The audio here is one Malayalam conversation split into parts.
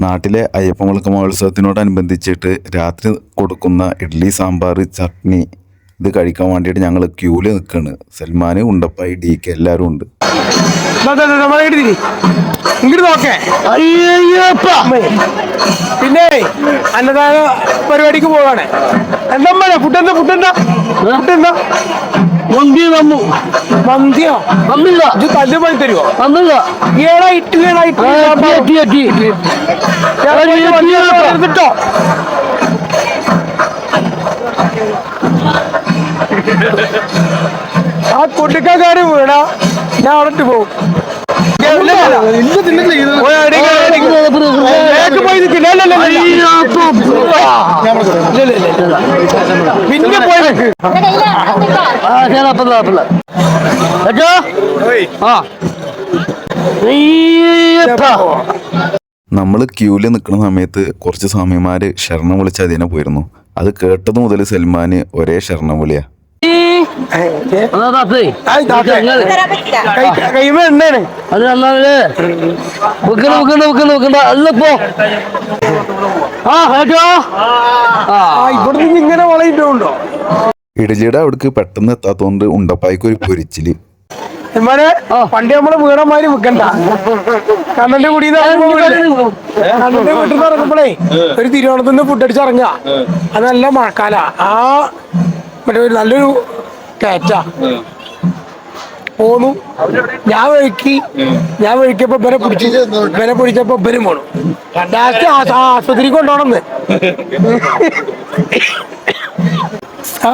നാട്ടിലെ അയ്യപ്പമുളക്ക മഹോത്സവത്തിനോടനുബന്ധിച്ചിട്ട് രാത്രി കൊടുക്കുന്ന ഇഡ്ഡലി സാമ്പാർ ചട്നി ഇത് കഴിക്കാൻ വേണ്ടിയിട്ട് ഞങ്ങൾ ക്യൂവിൽ നിൽക്കുകയാണ് സൽമാൻ ഉണ്ടപ്പായി ഡി കെ എല്ലാവരും ഉണ്ട്. ഇങ്ങോട്ട് നോക്കേ. പിന്നെ അന്നദാന പരിപാടിക്ക് പോവാണ്. എന്താ ഫുഡ് എന്താ ഫുഡ് എന്താ? ഫുഡ് എന്താ? മന്തി വന്നു. മന്തിയോ? വന്നില്ല. ഇത് തല്ല് പോയി തരുമോ വന്നില്ല. ഏടാ ഇഡ്ഡലി ഏടാ ആ, കൊടുക്കാൻ കാര്യം എത്തി. എടുത്തിട്ടോ ആ കുട്ടിക്കാര് വീണ. ഞാൻ അവിടെ പോകും. പിന്നെ പോയി നിൽക്ക് ആ ശരി അപ്പല്ല അപ്പല്ല കേട്ടോ ആ. നമ്മൾ ക്യൂവിൽ നിൽക്കുന്ന സമയത്ത് കുറച്ച് സ്വാമിമാർ ശരണം വിളിച്ച് അതിനെ പോയിരുന്നു. അത് കേട്ടത് മുതൽ സൽമാന് ഒരേ ശരണം വിളിയാ. അതാ നന്നാണ് വെക്കണ്ട വെക്കണ്ട വെക്കണ്ട വെക്കണ്ട അല്ലപ്പോ ആ കേട്ടോ ആ. ഇവിടുന്ന് ഇങ്ങനെ വളയിട്ടുണ്ടോ ഇഡലിയുടെ അവിടേക്ക് പെട്ടെന്ന് എത്താത്തതുകൊണ്ട് ഉണ്ടപ്പായ്ക്ക് ഒരു പൊരിച്ചിൽ. പണ്ട് നമ്മൾ വീടന്മാര് വെക്കണ്ട. കണ്ണന്റെ കുടി കണ്ണന്റെ വീട്ടിൽ നിന്ന് ഇറങ്ങുമ്പോഴേ ഒരു തിരുവോണത്തിന് ഫുഡ് അടിച്ച് ഇറങ്ങുക. അത് നല്ല മഴക്കാല. ആ മറ്റേ നല്ലൊരു കയറ്റ പോന്നു ഞാൻ വഴുക്കി ഞാൻ വഴുക്കിയപ്പോ ഇവരെ പിടിച്ചു ഇവരെ പിടിച്ചപ്പോ ഇവരും പോണു ലാസ്റ്റ് ആശുപത്രിക്ക് കൊണ്ടുപോകണമെന്ന് ആ,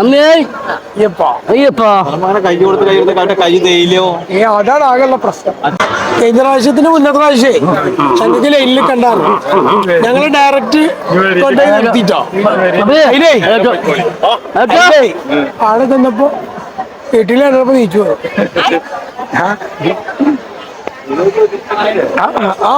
ഇവിടില്ല. ആ, കേട്ടോ. അയ്യയ്യ. നമ്മേ കൈ കൊടുത്ത് കൈ കൊടുത്ത് അവന്റെ കൈ തേയിലോ ഏ അതാണ് ആകെയുള്ള പ്രശ്നം. കഴിഞ്ഞ പ്രാവശ്യത്തിന് മുന്നത്തെ പ്രാവശ്യേ ഞങ്ങൾക്ക് ലൈനിൽ കണ്ടായിരുന്നു. ഞങ്ങൾ ഡയറക്റ്റ് കൊണ്ടുപോയി നിർത്തിട്ടോ ആടെ ചെന്നപ്പോ വീട്ടിൽ കണ്ടപ്പോ നീച്ചു. ആ ആ, ആ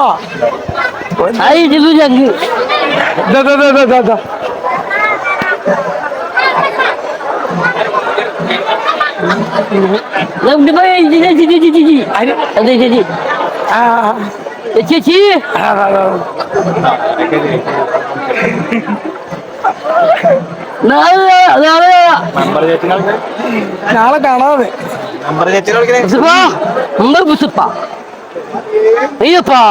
ചേച്ചി. നാളെ നാളെ നമ്പർ ചേച്ചിനെ നാളെ കാണാതെ അയ്യപ്പാ.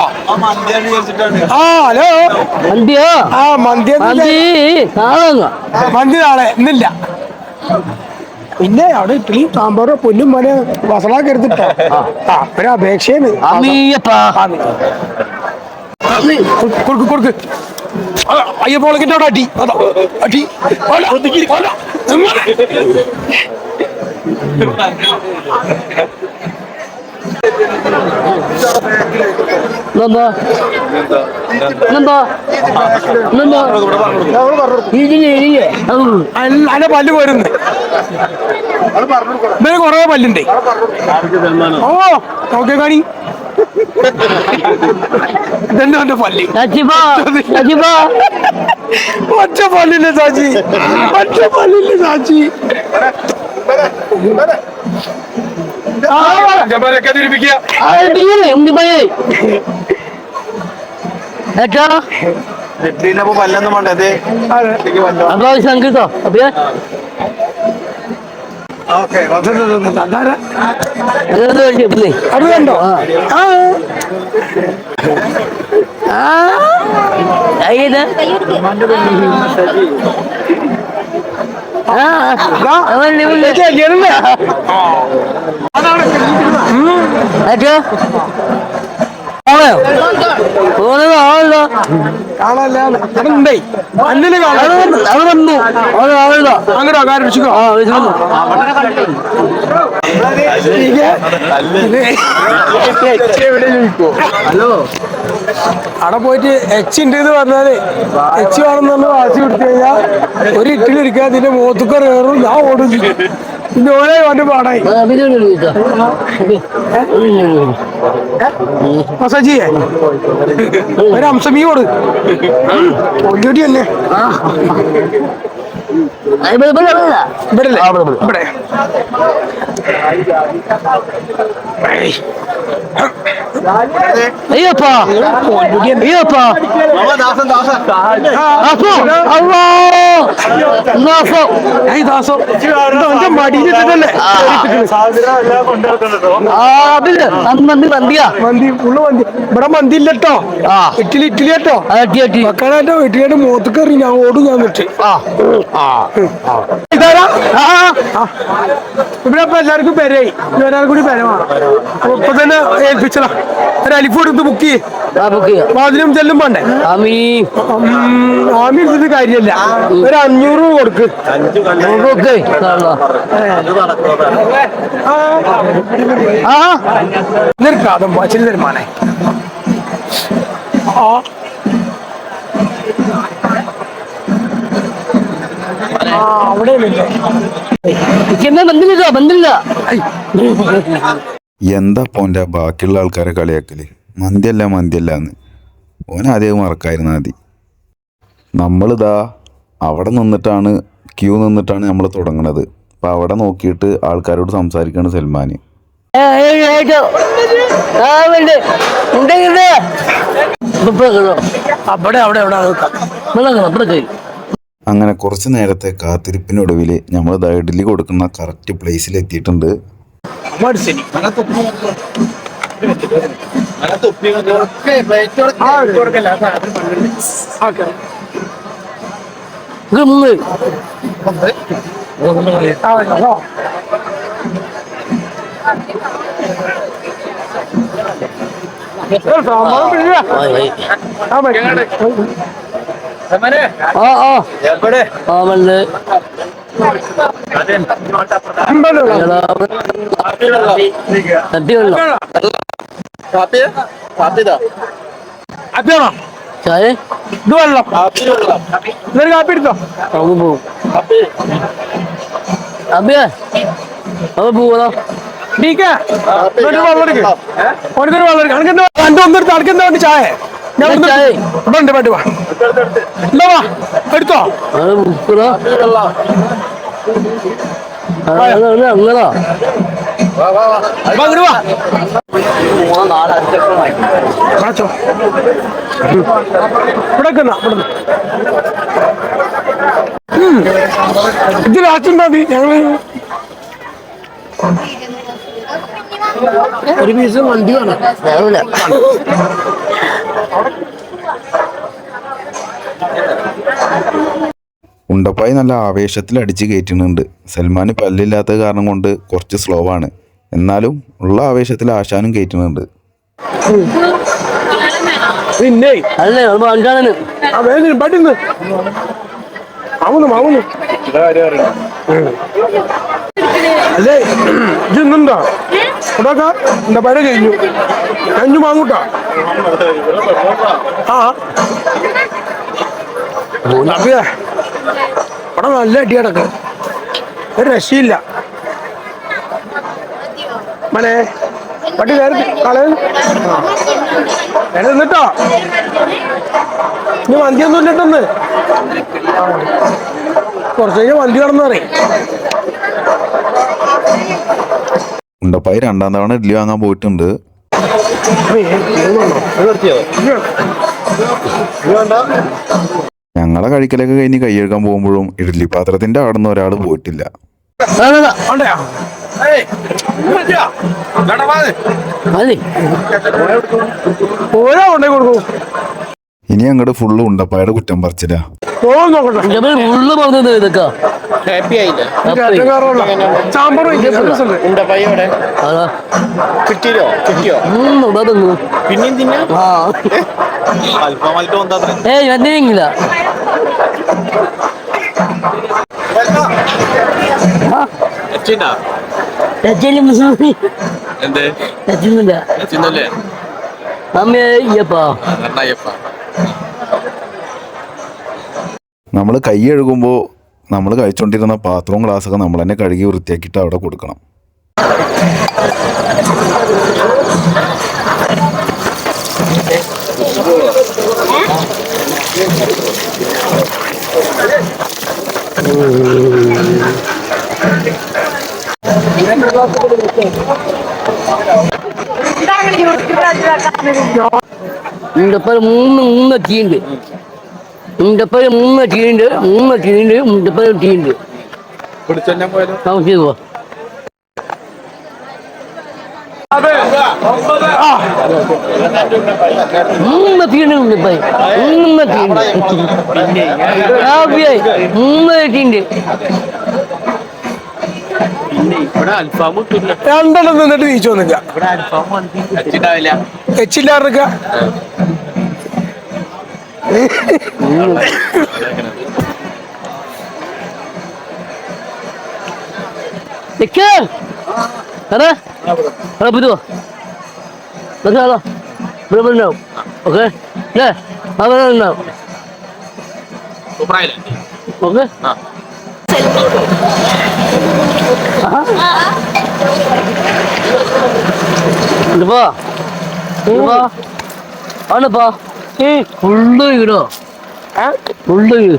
ആ മന്തിയാണ് വിചാരിച്ചിട്ടാണ് ആ ഹലോ. മന്തിയോ? ആ മന്തി എന്ന് മന്തി. നാളെ മന്തി നാളെ ഇന്നില്ല. പിന്നെ അവിടെ ഇഡ്ഡലി സാമ്പാറോ പൊന്നും പോലെ വസളാക്കി എടുത്തിട്ടോ. ആ. ഒരു അപേക്ഷയാണ്. കൊടുക്ക്, കൊടുക്ക് അയ്യപ്പോളക്കിന്റെ അവിടെ അടി. അതാ അടി. അന്റെ പല്ല് പോരുന്നു. ഇവർ കൊറേ പല്ലുണ്ട്. ഓ നോക്കിയ കാണി. ഇതന്നെ അവന്റെ പല്ല്? സച്ചിപ്പാ സച്ചിപ്പാ ഒറ്റ പല്ലില്ല സാജി. ഒറ്റ പല്ലില്ല സാച്ചി അതെ. അപ്പൊ ഓക്കെ അത് കണ്ടോ? ആ. ആ. അതാണ് വിളിച്ചു അവിടെ പോയിട്ട് എച്ച് ഉണ്ട് എന്ന് പറഞ്ഞാൽ എച്ച് വേണമെന്ന് വാശി കൊടുത്തു കഴിഞ്ഞാൽ ഒരു ഇട്ടിലിരിക്കാതിന്റെ അതിന്റെ കയറും ഞാൻ ഓടും ചെയ്യും. പാട്ട് പാടായി. മസാജിയെ ഒരു അംശമീ കൊടു. ഒല്ലുടി തന്നെ ഇവിടെ. ഇവിടെ. അയ്യപ്പാ. അയ്യപ്പാ. ദാസൻ ദാസൻ അപ്പോ അല്ലോ ദാസോ എന്റെ മടിയിലിട്ടല്ലേ അതിൽ മന്തി മന്തിയാ മന്തി ഫുള്ള് മന്തി. ഇവിടെ മന്തി ഇല്ലട്ടോ. ഇഡ്ഡലി ഇഡ്ഡലി കേട്ടോ മക്കളായിട്ട് മുഖത്ത് കയറി ഞാൻ ഓടും ഞാൻ വിട്ട് ആ. ആ. ആ. ഇവിടെ ഇപ്പൊ എല്ലാവർക്കും പെരയായി. ഒരാൾ കൂടി പെര വേണം. അപ്പൊ ഇപ്പൊ തന്നെ ഏൽപ്പിച്ചതാ. ഒരു അലിഫ് കൊടുത്ത് ബുക്ക് ചെയ്യും. വാതിലും ചെല്ലും വേണ്ടേ ആമി എടുത്തിട്ട് കാര്യമില്ല ഒരു അഞ്ഞൂറ് രൂപ കൊടുക്ക്. ബുക്ക് ആ, ആ. നിർക്കാതും ചില തരുമാനെ ആ. എന്താ പോന്റെ ബാക്കിയുള്ള ആൾക്കാരെ കളിയാക്കൽ? മന്തിയല്ല മന്തിയല്ല എന്ന് ഓൻ ആദ്യം മറക്കായിരുന്നു മതി. നമ്മളിതാ അവിടെ നിന്നിട്ടാണ് ക്യൂ നിന്നിട്ടാണ് നമ്മൾ തുടങ്ങണത്. അപ്പം അവിടെ നോക്കിയിട്ട് ആൾക്കാരോട് സംസാരിക്കുകയാണ് സൽമാൻ അവിടെ അവിടെ അവിടെ അങ്ങനെ കുറച്ച് നേരത്തെ കാത്തിരിപ്പിനൊടുവിൽ നമ്മൾ ഇഡ്ഡലി കൊടുക്കുന്ന കറക്റ്റ് പ്ലേസിൽ എത്തിയിട്ടുണ്ട്. ആ. ആ ആ. ചായ? ഇത് വെള്ളം. കാപ്പി വെള്ളം ഇതൊരു കാപ്പി എടുത്തോ? അങ്ങ് പോവും. കാപ്പി. അബിയ അവ പോവാ. ഡീക്കാ എന്നിട്ട് വെള്ളം എടുക്ക്. ഓനക്കൊരു വെള്ളം എടുക്ക്. അനക്ക് എന്താ എന്റെ ഒന്നെടുത്ത് അനക്ക് വേണ്ടി ചായ. ഞാൻ ഇവിടുന്ന് ഉണ്ട് വേണ്ടി വാ. ഇല്ല വാ. എടുത്തോ. അങ്ങനാ വാ. വാ വാ വാ ഇങ്ങട് വാ. വാച്ചോ. ഇവിടെ നിക്കുന്ന, ഇവിടെ നിന്ന്. ഉം. ഇത് മതി ഞങ്ങൾ ഒരു പീസ് വണ്ടി വേണം. ഉണ്ടപ്പായി നല്ല ആവേശത്തിൽ അടിച്ച് കയറ്റുന്നുണ്ട്. സൽമാൻ പല്ലില്ലാത്ത കാരണം കൊണ്ട് കുറച്ച് സ്ലോ ആണ്. എന്നാലും ഉള്ള ആവേശത്തിൽ ആശാനും കയറ്റുന്നുണ്ട്. പിന്നെ? അല്ലേ പറ്റുന്നു അല്ലേ? ഇന്നുണ്ടോ ഇവിടെയൊക്കെ എന്താ പഴ കഴിഞ്ഞു കഴിഞ്ഞു മാങ്ങൂട്ടാ. ആ. അപ്പിയേ ഇവിടെ നല്ല അടി കിടക്ക് ഒരു രക്ഷയില്ല. മനെ പട്ടി കയറി കളയും. നിന്നിട്ടോ? ഇനി വണ്ടിയൊന്നും ഇല്ലട്ടെന്ന് കുറച്ച് കഴിഞ്ഞാൽ വണ്ടി കടന്നു ഉണ്ടപ്പായി രണ്ടാം തവണ ഇഡ്ഡലി വാങ്ങാൻ പോയിട്ടുണ്ട്. ഞങ്ങളെ കഴിക്കലൊക്കെ കഴിഞ്ഞ് കൈ പോകുമ്പോഴും ഇഡ്ഡലി പാത്രത്തിന്റെ അവിടെ നിന്ന് ഒരാൾ പോയിട്ടില്ല ഇനി അങ്ങോട്ട് ഫുള്ള് ഉണ്ടപ്പായുടെ കുറ്റം പറിച്ചില്ല ഉള്ളു പറഞ്ഞത് ഇതൊക്കെ. ഹാപ്പി ആയില്ലേ? സാമ്പാർ കിട്ടിയോ? കിട്ടിയോ? പിന്നെയും തിന്നാ? ആ. അല്പം അല്പം എന്താ ഏയ് വന്നില്ല അമ്മേ അയ്യപ്പാ. കണ്ണയ്യപ്പ നമ്മൾ കൈ കഴുകുമ്പോൾ നമ്മൾ കഴിച്ചുകൊണ്ടിരുന്ന പാത്രവും ഗ്ലാസ്സൊക്കെ നമ്മൾ തന്നെ കഴുകി വൃത്തിയാക്കിയിട്ട് അവിടെ കൊടുക്കണം இங்க മൂന്ന് മൂന്ന് மூணு മുണ്ടപ്പൽ മൂന്ന് ടീണ്ട് മൂന്ന് ടീണ്ട് മുണ്ടപ്പൽ ടീണ്ട് താമസിച്ചു മൂന്ന് ടീണ്ട് മുണ്ടപ്പൽ മൂന്ന് ടീണ്ട് മൂന്ന് ടീണ്ട് രണ്ടെണ്ണം നിന്നിട്ട് നീച്ചു വന്നില്ല ഇവിടെ നിക്ക്. ഇവിടെ ഇവിടെ ഉണ്ടാവും. ഓക്കെ. ഏ അവിടെ ഉണ്ടാവും. ഓക്കെ. ഇതുപ്പോ ഇതുപ്പോ ആണപ്പാ. ഏ? ഫുള്ള് ഇടോ. ഫുള്ള് ഇട്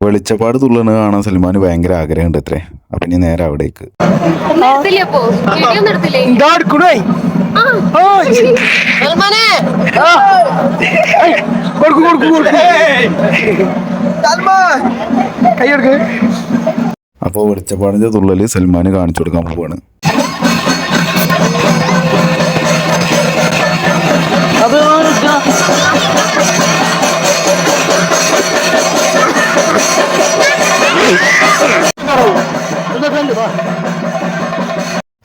വെളിച്ചപ്പാട് തുള്ളണ കാണാൻ സൽമാന് ഭയങ്കര ആഗ്രഹമുണ്ട് അത്രേ അപ്പൊ ഇനി നേരെ അവിടേക്ക്. ഒന്നും എടുത്തില്ലേ അപ്പോ വീഡിയോ ഒന്നും എടുത്തില്ലേ എന്താ എടുക്കണേ ആ ആ കൊടുക്കു കൊടുക്കു കൊടുക്കു കൈയെടുക്ക് അപ്പോൾ വെളിച്ചപ്പാടിന്റെ തുള്ളൽ സൽമാന് കാണിച്ചു കൊടുക്കാൻ പോവാണ് അത്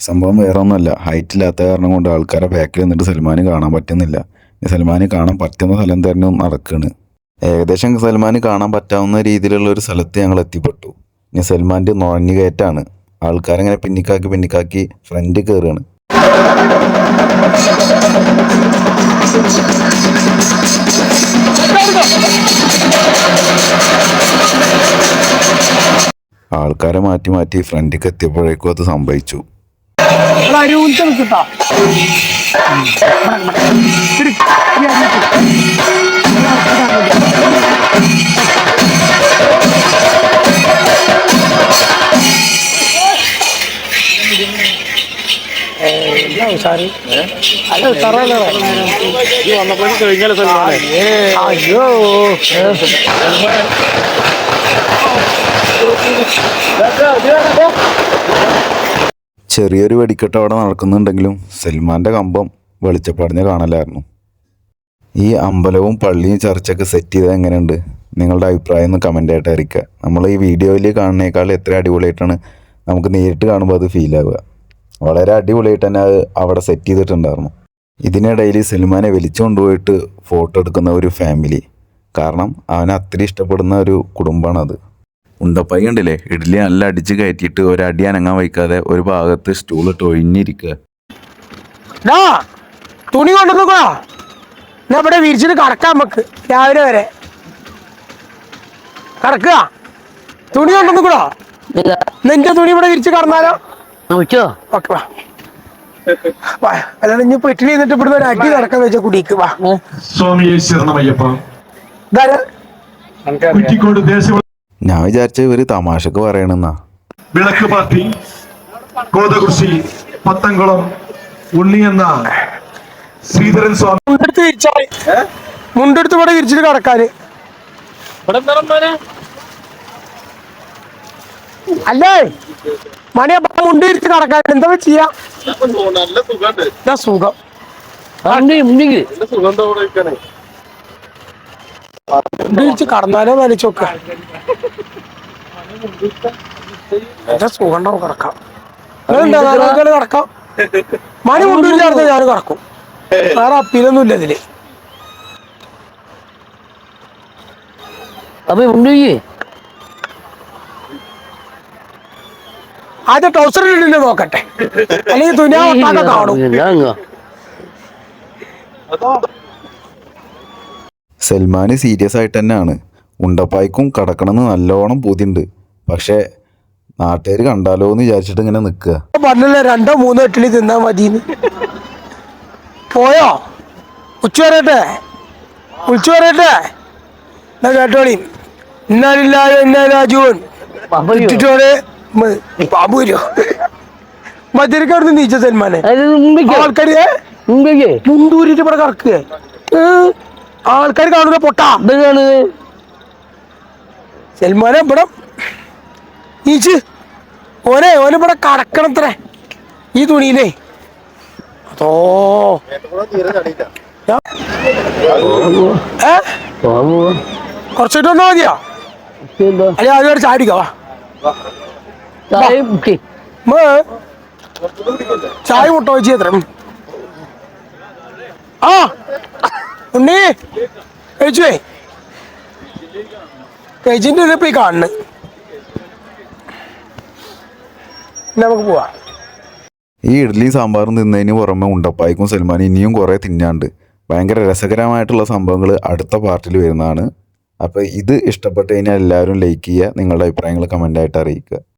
സംഭവം വേറെ ഒന്നുമല്ല. ഹൈറ്റ് ഇല്ലാത്ത കാരണം കൊണ്ട് ആൾക്കാരെ ബാക്കിൽ നിന്നിട്ട് സൽമാന് കാണാൻ പറ്റുന്നില്ല. സൽമാന് കാണാൻ പറ്റുന്ന സ്ഥലം തന്നെ നടക്കുകയാണ് ഏകദേശം സൽമാന് കാണാൻ പറ്റാവുന്ന രീതിയിലുള്ള ഒരു സ്ഥലത്ത് ഞങ്ങൾ എത്തിപ്പെട്ടു. ഇനി സൽമാന്റെ നുഴഞ്ഞു കയറ്റാണ്. ആൾക്കാരങ്ങനെ പിന്നിക്കാക്കി പിന്നിക്കാക്കി ഫ്രണ്ട് കയറുകയാണ് ആൾക്കാരെ മാറ്റി മാറ്റി ഫ്രണ്ടിക്ക് എത്തിയപ്പോഴേക്കും അത് സംഭവിച്ചു. നിൽക്കട്ടാ ഉഷാറല്ലേ വന്നപ്പോഴും കഴിഞ്ഞാലോ സൽമാനെ അയ്യോ ചെറിയൊരു വെടിക്കെട്ട് അവിടെ നടക്കുന്നുണ്ടെങ്കിലും സൽമാന്റെ കമ്പം വെളിച്ചപ്പാടിനെ കാണലായിരുന്നു. ഈ അമ്പലവും പള്ളിയും ചർച്ചൊക്കെ സെറ്റ് ചെയ്തത് എങ്ങനെയുണ്ട്? നിങ്ങളുടെ അഭിപ്രായം ഒന്ന് കമന്റ് ആയിട്ട് അറിയിക്കുക. നമ്മൾ ഈ വീഡിയോയിൽ കാണുന്നേക്കാൾ എത്ര അടിപൊളിയായിട്ടാണ് നമുക്ക് നേരിട്ട് കാണുമ്പോൾ അത് ഫീൽ ആവുക. വളരെ അടിപൊളിയായിട്ട് തന്നെ അത് അവിടെ സെറ്റ് ചെയ്തിട്ടുണ്ടായിരുന്നു. ഇതിനിടയിൽ സൽമാനെ വലിച്ചു കൊണ്ടുപോയിട്ട് ഫോട്ടോ എടുക്കുന്ന ഒരു ഫാമിലി കാരണം അവനെ അത്ര ഇഷ്ടപ്പെടുന്ന ഒരു കുടുംബമാണത്. ഉണ്ടപ്പൈ കണ്ടില്ലേ? ഇഡ്ഡലി നല്ല അടിച്ച് കയറ്റിയിട്ട് ഒരടി അനങ്ങാൻ വയ്ക്കാതെ ഒരു ഭാഗത്ത് സ്റ്റൂൾ ഇട്ട് ഒഴിഞ്ഞിരിക്കുക. തുണി കൊണ്ടുവന്നോ ഇവിടെ വിരിച്ചിട്ട് കടക്കാം നമുക്ക് രാവിലെ വരെ. കറക്കുക തുണി കൊണ്ടുവന്നോ നിന്റെ തുണി ഇവിടെ വിരിച്ച് കടന്നാലോ. ഓക്കെ വാ. അല്ലാതെ ഇനി പെട്ടിണി ചെയ്തിട്ട് ഇവിടുന്ന് ഒരു അടി നടക്കാൻ വെച്ച കുടിക്ക് വാ. സ്വാമിയെ ശരണമയ്യപ്പ. കുറ്റിക്കോട് ദേശ ഞാൻ വിചാരിച്ച ഇവർ തമാശക്ക് പറയണെന്നാ. വിളക്ക് പാർട്ടി കോതകുർശി പത്തംകുളം ഉണ്ണി എന്ന ശ്രീധരൻ സ്വാമി. മുണ്ടെടുത്ത് ഇവിടെ തിരിച്ചിട്ട് കടക്കാന്. ഇവിടെ എന്താ റഹ്മാനെ? അല്ലേ? മണിയാ മുണ്ട് വിരിച്ച് കടക്കാൻ എന്താ ചെയ്യാ? നല്ല സുഖം? മുണ്ട് വിരിച്ച് കടന്നാലോ നനച്ചു നോക്ക എന്താ സുഖം ഉണ്ടാവും കിടക്കാം. എന്താ കിടക്കാം? മണി കൊണ്ടുവരും ചേർത്ത് ഞാൻ കിടക്കും. വേറെ അപ്പീലൊന്നും ഇല്ല ഇതിൽ. അപ്പൊ ഉണ്ടെങ്കിൽ ആദ്യം ടൗസർ ഇട്ടിട്ട് നോക്കട്ടെ. അല്ലെങ്കിൽ തുനിയാ ഒട്ടാക്കെ കാണും. സൽമാന് സീരിയസ് ആയിട്ട് തന്നെയാണ്. ഉണ്ടപ്പായ്ക്കും കടക്കണമെന്ന് നല്ലോണം പൂതിയുണ്ട്. പക്ഷേ നാട്ടുകാർ കണ്ടാലോ എന്ന് വിചാരിച്ചിട്ട് ഇങ്ങനെ നിൽക്കുക. പറഞ്ഞില്ല രണ്ടോ മൂന്നോ ഇഡ്ഡലി തിന്നാ മതി പോയോ? ഉച്ച വരട്ടെ? ഉച്ച വരട്ടെ? എന്നാ കേട്ടോളി. ഇന്നാലില്ലാതെ ഇന്നാലാ പാമ്പൂരോ ഇട്ടിട്ടോടെ വരുമോ അവിടുന്ന് നീച്ച സൽമാനെ. ആൾക്കാര് മുണ്ടൂരിട്ട് ഇവിടെ കറക്കുക. ആൾക്കാർ കാണുന്ന പൊട്ടാ. സെൽമാനെ സൽമാനെ ഇവിടെ നീച്ച് ഓനെ ഓനെ ഇവിടെ കടക്കണത്രേ. ഈ തുണിയിലേ. അതോ. ഏ? കുറച്ചിട്ട് വന്നാ മതിയോ അല്ലെ അത് വരെ ചാടിക്കോ ചായ മുട്ട വെച്ച് എത്ര ആ. ഉണ്ണി. കഴിച്ചുവേ കഴിച്ചിട്ട് ഇതിപ്പോ ഈ കാണുന്നു. നമുക്ക് പോവാം. ഈ ഇഡ്ഡലി സാമ്പാറും തിന്നതിന് പുറമെ ഉണ്ടപ്പായിക്കും സൽമാൻ ഇനിയും കുറേ തിന്നാണ്ട്. ഭയങ്കര രസകരമായിട്ടുള്ള സംഭവങ്ങൾ അടുത്ത പാർട്ടിൽ വരുന്നതാണ്. അപ്പോൾ ഇത് ഇഷ്ടപ്പെട്ട് കഴിഞ്ഞാൽ എല്ലാവരും ലൈക്ക് ചെയ്യുക നിങ്ങളുടെ അഭിപ്രായങ്ങൾ കമന്റായിട്ട് അറിയിക്കുക.